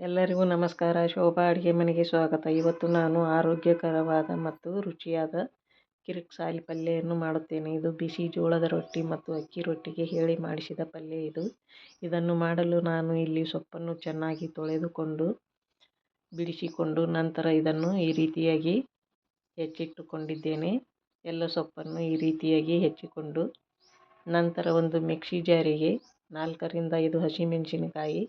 ಎಲ್ಲರಿಗೂ ನಮಸ್ಕಾರ. ಶೋಭಾ ಅಡುಗೆ ಮನೆಗೆ ಸ್ವಾಗತ. ಇವತ್ತು ನಾನು ಆರೋಗ್ಯಕರವಾದ ಮತ್ತು ರುಚಿಯಾದ ಕಿರಿಕ್ಸಾಲಿ ಪಲ್ಯವನ್ನು ಮಾಡುತ್ತೇನೆ. ಇದು ಬಿಸಿ ಜೋಳದ ರೊಟ್ಟಿ ಮತ್ತು ಅಕ್ಕಿ ರೊಟ್ಟಿಗೆ ಹೇಳಿ ಮಾಡಿಸಿದ ಪಲ್ಯ ಇದು. ಇದನ್ನು ಮಾಡಲು ನಾನು ಇಲ್ಲಿ ಸೊಪ್ಪನ್ನು ಚೆನ್ನಾಗಿ ತೊಳೆದುಕೊಂಡು ಬಿಡಿಸಿಕೊಂಡು ನಂತರ ಇದನ್ನು ಈ ರೀತಿಯಾಗಿ ಹೆಚ್ಚಿಟ್ಟುಕೊಂಡಿದ್ದೇನೆ. ಎಲ್ಲ ಸೊಪ್ಪನ್ನು ಈ ರೀತಿಯಾಗಿ ಹೆಚ್ಚಿಕೊಂಡು ನಂತರ ಒಂದು ಮಿಕ್ಸಿ ಜಾರಿಗೆ ನಾಲ್ಕರಿಂದ ಐದು ಹಸಿಮೆಣಸಿನಕಾಯಿ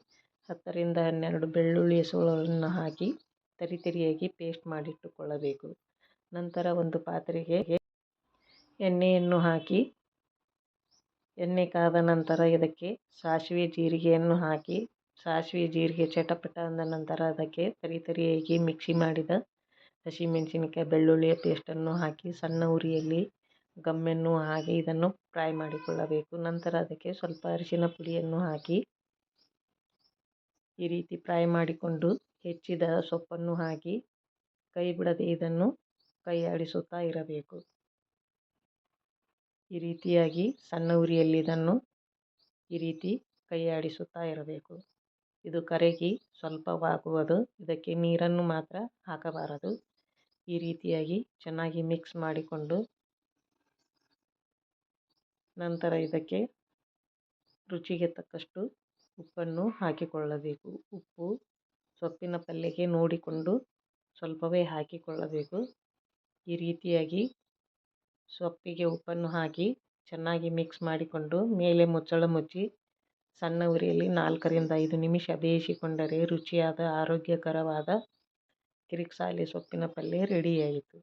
ಹತ್ತರಿಂದ ಹನ್ನೆರಡು ಬೆಳ್ಳುಳ್ಳಿಯ ಸೋಳವನ್ನು ಹಾಕಿ ತರಿ ತರಿಯಾಗಿ ಪೇಸ್ಟ್ ಮಾಡಿಟ್ಟುಕೊಳ್ಳಬೇಕು. ನಂತರ ಒಂದು ಪಾತ್ರೆಗೆ ಎಣ್ಣೆಯನ್ನು ಹಾಕಿ, ಎಣ್ಣೆ ಕಾದ ನಂತರ ಇದಕ್ಕೆ ಸಾಸಿವೆ ಜೀರಿಗೆಯನ್ನು ಹಾಕಿ, ಸಾಸಿವೆ ಜೀರಿಗೆ ಚಟಪಟ ಅಂದ ನಂತರ ಅದಕ್ಕೆ ತರಿ ತರಿಯಾಗಿ ಮಿಕ್ಸಿ ಮಾಡಿದ ಹಸಿಮೆಣಸಿನಕಾಯಿ ಬೆಳ್ಳುಳ್ಳಿಯ ಪೇಸ್ಟನ್ನು ಹಾಕಿ ಸಣ್ಣ ಉರಿಯಲ್ಲಿ ಗಮ್ಮೆನ್ನು ಹಾಕಿ ಇದನ್ನು ಫ್ರೈ ಮಾಡಿಕೊಳ್ಳಬೇಕು. ನಂತರ ಅದಕ್ಕೆ ಸ್ವಲ್ಪ ಅರಿಶಿನ ಪುಡಿಯನ್ನು ಹಾಕಿ ಈ ರೀತಿ ಫ್ರೈ ಮಾಡಿಕೊಂಡು ಹೆಚ್ಚಿದ ಸೊಪ್ಪನ್ನು ಹಾಕಿ ಕೈ ಬಿಡದೆ ಇದನ್ನು ಕೈ ಆಡಿಸುತ್ತಾ ಇರಬೇಕು. ಈ ರೀತಿಯಾಗಿ ಸಣ್ಣ ಉರಿಯಲ್ಲಿ ಇದನ್ನು ಈ ರೀತಿ ಕೈ ಆಡಿಸುತ್ತಾ ಇರಬೇಕು. ಇದು ಕರಗಿ ಸ್ವಲ್ಪವಾಗುವುದು, ಇದಕ್ಕೆ ನೀರನ್ನು ಮಾತ್ರ ಹಾಕಬಾರದು. ಈ ರೀತಿಯಾಗಿ ಚೆನ್ನಾಗಿ ಮಿಕ್ಸ್ ಮಾಡಿಕೊಂಡು ನಂತರ ಇದಕ್ಕೆ ರುಚಿಗೆ ತಕ್ಕಷ್ಟು ಉಪ್ಪನ್ನು ಹಾಕಿಕೊಳ್ಳಬೇಕು. ಉಪ್ಪು ಸೊಪ್ಪಿನ ಪಲ್ಯಕ್ಕೆ ನೋಡಿಕೊಂಡು ಸ್ವಲ್ಪವೇ ಹಾಕಿಕೊಳ್ಳಬೇಕು. ಈ ರೀತಿಯಾಗಿ ಸೊಪ್ಪಿಗೆ ಉಪ್ಪನ್ನು ಹಾಕಿ ಚೆನ್ನಾಗಿ ಮಿಕ್ಸ್ ಮಾಡಿಕೊಂಡು ಮೇಲೆ ಮುಚ್ಚಳ ಮುಚ್ಚಿ ಸಣ್ಣ ಉರಿಯಲ್ಲಿ ನಾಲ್ಕರಿಂದ ಐದು ನಿಮಿಷ ಬೇಯಿಸಿಕೊಂಡರೆ ರುಚಿಯಾದ, ಆರೋಗ್ಯಕರವಾದ ಕಿರಿಕ್ಸಾಲಿ ಸೊಪ್ಪಿನ ಪಲ್ಯ ರೆಡಿಯಾಯಿತು